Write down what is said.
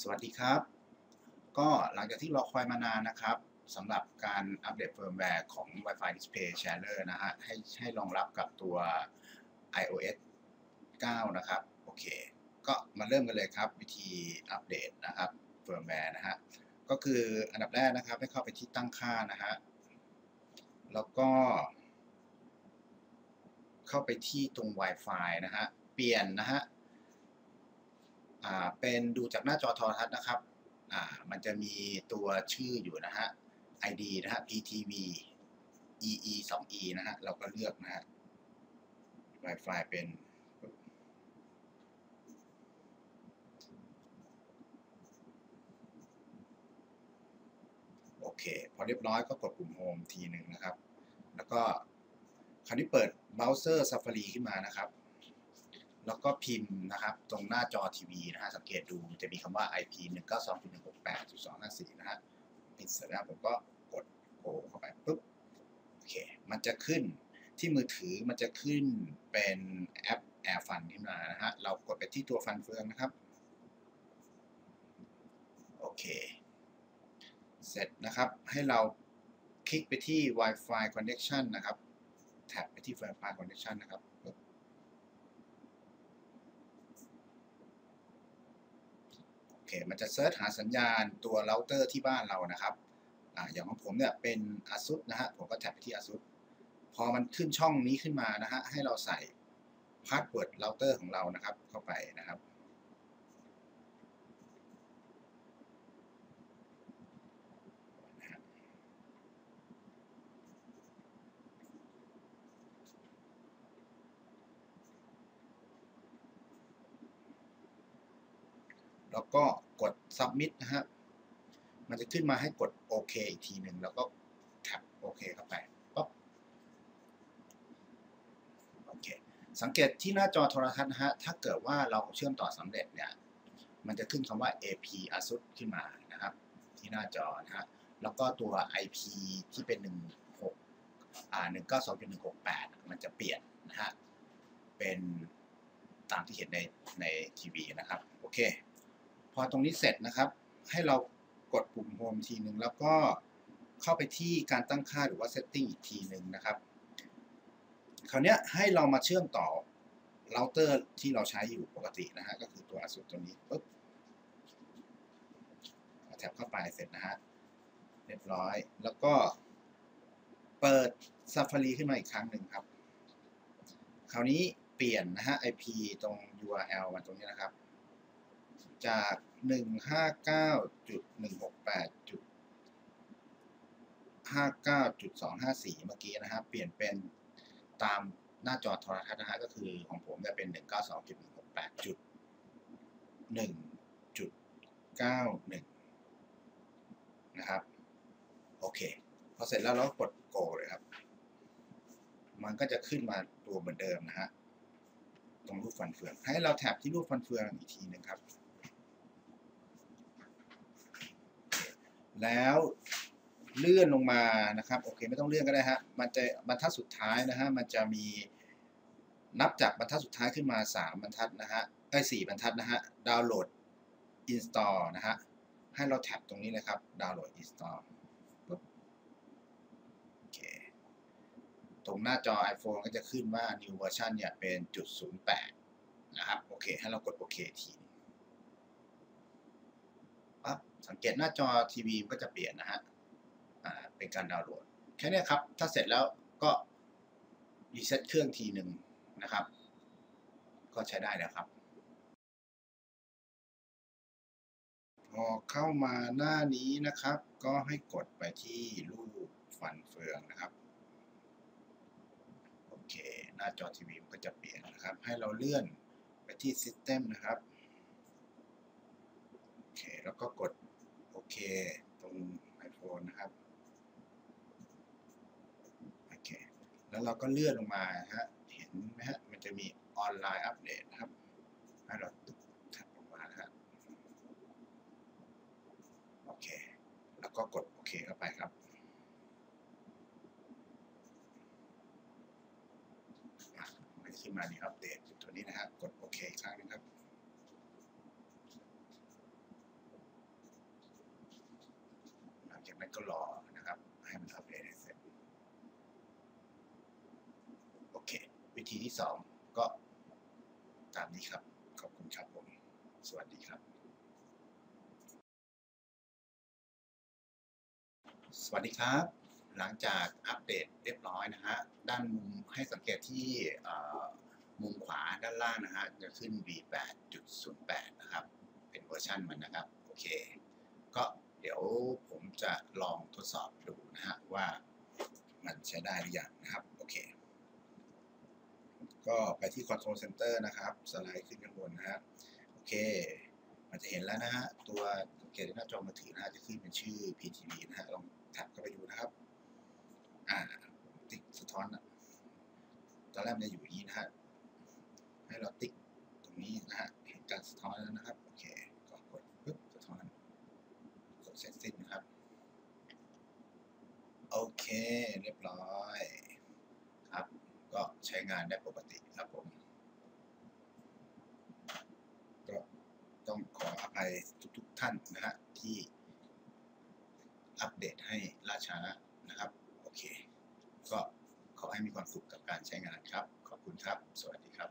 สวัสดีครับ ก็หลังจากที่รอคอยมานานนะครับสำหรับการอัปเดตเฟิร์มแวร์ของ Wi-Fi Display Sharer นะฮะให้ให้รองรับกับตัว iOS 9 นะครับ โอเค ก็มาเริ่มกันเลยครับ วิธีอัปเดตนะครับเฟิร์มแวร์นะฮะก็คืออันดับแรกนะครับ ให้เข้าไปที่ตั้งค่านะฮะแล้วก็ เข้าไปที่ตรง Wi-Fi นะฮะเปลี่ยนนะฮะ เป็นดูจากหน้าจอโทรทัศน์นะครับมันจะมีตัวชื่ออยู่นะฮะ ID นะฮะ PTV EE 2E นะฮะ เราก็เลือกนะฮะ Wi-Fi เป็น โอเค พอเรียบร้อยก็กดปุ่ม Home ทีหนึ่งนะครับ แล้วก็คราวนี้เปิดเบราว์เซอร์ Safari ขึ้นมานะครับ แล้วก็พิมพ์นะครับ ตรงหน้าจอทีวีนะฮะสังเกตดูจะมีคำว่า IP 192.168.254นะฮะปิดเสร็จแล้วผมก็กดโอเข้าไปปุ๊บโอเคมันจะขึ้นที่มือถือมันจะขึ้นเป็นแอป Air Fun ขึ้นมานะฮะเรากดไปที่ตัวฟันเฟืองนะครับโอเค เสร็จนะครับให้เราคลิกไปที่ Wi-Fi Connection นะครับแท็บไปที่ Wi-Fi Connection นะครับโอ เคมันจะเซิร์ชหาสัญญาณตัวเราเตอร์ที่บ้านเรานะครับออย่างของผมเนี่ยเป็น ASUS นะฮะผมก็แท็บไปที่ ASUS พอมันขึ้นช่องนี้ขึ้นมานะฮะให้เราใส่พาสเวิร์ดเราเตอร์ของเรานะครับเข้าไปนะครับ แล้วก็กด submit นะฮะ มันจะขึ้นมาให้กดโอเคอีกทีหนึ่งแล้วก็แท็บโอเคเข้าไปป๊อปโอเคสังเกตที่หน้าจอโทรทัศน์นะฮะ ถ้าเกิดว่าเราเชื่อมต่อสำเร็จเนี่ย มันจะขึ้นคำว่า AP ASUS ขึ้นมานะครับ ที่หน้าจอนะฮะ แล้วก็ตัว IP ที่เป็น 16อ่า192.168 มันจะเปลี่ยนนะฮะ เป็นตามที่เห็นในในทีวีนะครับ โอเค พอตรงนี้เสร็จนะครับ ให้เรากดปุ่ม Home ทีหนึ่งแล้วก็เข้าไปที่การตั้งค่าหรือว่า Setting อีกทีหนึ่งนะครับ คราวนี้ให้เรามาเชื่อมต่อเราเตอร์ที่เราใช้อยู่ปกตินะฮะก็คือตัว ASUS ตัวนี้ปุ๊บแท็บเข้าไปเสร็จนะฮะเรียบร้อย แล้วก็เปิด Safari ขึ้นมาอีกครั้งหนึ่งครับ คราวนี้เปลี่ยนนะฮะ IP ตรง URL มาตรงนี้นะครับ จาก 159.168.59.254 เมื่อกี้นะครับ เปลี่ยนเป็นตามหน้าจอโทรทัศน์นะฮะก็คือของผมจะเป็น 192.168.1.91 นะครับ โอเค พอเสร็จแล้วเรากด go เลยครับ มันก็จะขึ้นมาตัวเหมือนเดิมนะฮะ ตรงรูปฟันเฟือง ให้เราแท็บที่รูปฟันเฟืองอีกทีหนึ่งครับ แล้วเลื่อนลงมานะครับโอเคไม่ต้องเลื่อนก็ได้ฮะมันจะบรรทัดสุดท้ายนะฮะมันจะมีนับจากบรรทัดสุดท้ายขึ้นมา 3 บรรทัดนะฮะไอ้สี่บรรทัดนะฮะดาวน์โหลด install นะฮะให้เราแท็บตรงนี้เลยครับดาวน์โหลด install ปุ๊บโอเคตรงหน้าจอ iPhone ก็จะขึ้นว่า new version เนี่ยเป็นจุด08นะครับโอเคให้เรากดโอเคที ปั๊บสังเกตหน้าจอทีวีก็จะเปลี่ยนนะฮะเป็นการดาวน์โหลดแค่นี้ครับ ถ้าเสร็จแล้วก็รีเซ็ตเครื่องทีหนึ่งนะครับ ก็ใช้ได้แล้วครับพอเข้ามาหน้านี้นะครับ ก็ให้กดไปที่รูปฟันเฟืองนะครับโอเค หน้าจอทีวีก็จะเปลี่ยนนะครับ ให้เราเลื่อนไปที่ System นะครับ เค แล้วก็กดโอเค ตรง iPhone นะครับ โอเค แล้วเราก็เลื่อนลงมาฮะ เห็นไหมฮะ มันจะมีออนไลน์อัปเดตนะครับ ให้เราแท็บลงมานะฮะ โอเค แล้วก็กดโอเคเข้าไปครับ มันขึ้นมาในอัปเดตตัวนี้นะฮะ กดโอเคอีกครั้งนึงครับ โจากนั้นก็รอนะครับให้มันอัปเดตเสร็จโอเค วิธีที่สองก็ตามนี้ครับ ขอบคุณครับผม สวัสดีครับ สวัสดีครับ หลังจากอัปเดตเรียบร้อยนะฮะ ด้านมุมให้สังเกตที่มุมขวาด้านล่างนะฮะ จะขึ้น V8.08 นะครับ เป็นเวอร์ชันมันนะครับ โอเค ก็ ดี๋ยวผมจะลองทดสอบดูนะฮะว่ามันใช้ได้หรือยังนะครับ โอเค ก็ไปที่ Control Center นะครับ สไลด์ขึ้นข้างบนนะฮะโอเค มันจะเห็นแล้วนะฮะ ตัวเกตหน้าจอมือถือนะฮะจะขึ้นเป็นชื่อ PTV นะฮะลองแท็บเข้าไปดูนะครับ อ่า ติ๊กสะท้อนนะตอนแรกมันจะอยู่อย่างนี้นะฮะ ให้เราติ๊กตรงนี้นะฮะ เห็นการสะท้อนแล้วนะครับ โอเค ก็กดปึ๊บสะท้อน กด เสร็จสิ้นนะครับ โอเคเรียบร้อยครับ ก็ใช้งานได้ปกติครับผมก็ต้องขออภัยทุกๆท่านนะฮะที่อัปเดตให้ล่าช้านะครับ โอเค ก็ขอให้มีความสุขกับการใช้งานครับ ขอบคุณครับ สวัสดีครับ